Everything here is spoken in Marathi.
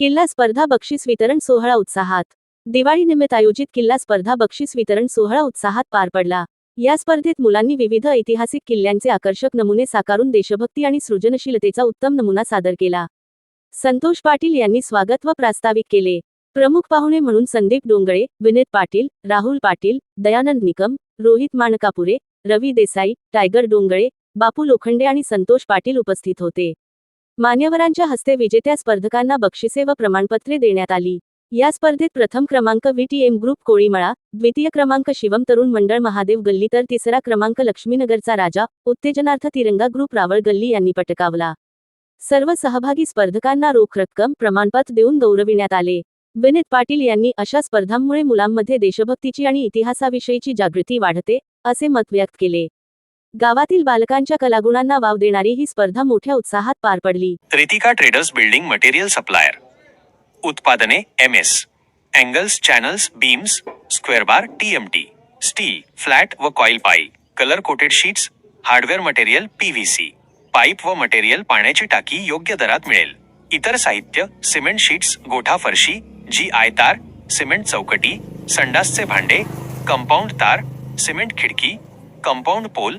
किल्ला स्पर्धा बक्षीस वितरण सोहळा उत्साहात. दिवाळीनिमित्त आयोजित किल्ला स्पर्धा बक्षीस वितरण सोहळा उत्साहात पार पडला. या स्पर्धेत मुलांनी विविध ऐतिहासिक किल्ल्यांचे आकर्षक नमुने साकारून देशभक्ती आणि सृजनशीलतेचा उत्तम नमुना सादर केला. संतोष पाटील यांनी स्वागत व प्रास्ताविक केले. प्रमुख पाहुणे म्हणून संदीप डोंगळे विनीत पाटील राहुल पाटील दयानंद निकम रोहित माणकापुरे रवी देसाई टायगर डोंगळे बापू लोखंडे आणि संतोष पाटील उपस्थित होते. मान्यवरांच्या हस्ते विजेत्या स्पर्धकांना बक्षिसे व प्रमाणपत्रे देण्यात आली. या स्पर्धेत प्रथम क्रमांक व्हीटीएम ग्रुप कोळीमळा द्वितीय क्रमांक शिवम तरुण मंडळ महादेव गल्ली तर तिसरा क्रमांक लक्ष्मीनगरचा राजा उत्तेजनार्थ तिरंगा ग्रुप रावळ गल्ली यांनी पटकावला. सर्व सहभागी स्पर्धकांना रोख रक्कम प्रमाणपत्र देऊन गौरविण्यात आले. विनीत पाटील यांनी अशा स्पर्धांमुळे मुलांमध्ये देशभक्तीची आणि इतिहासाविषयीची जागृती वाढते असे मत व्यक्त केले. गावातील बालकांच्या कलागुणांना वाव देणारी ही स्पर्धा मोठ्या उत्साहात पार पडली. Ritika traders building material supplier. उत्पादने M S angles channels beams square bar T steel flat व coil pipe colour coated sheets hardware material PVC pipe व मटेरियल पाण्याची टाकी योग्य दरात मिळेल. इतर साहित्य सिमेंट शीट्स गोठा फरशी जी आय तार सिमेंट चौकटी संडासचे भांडे कंपाऊंड तार सिमेंट खिडकी कंपाऊंड पोल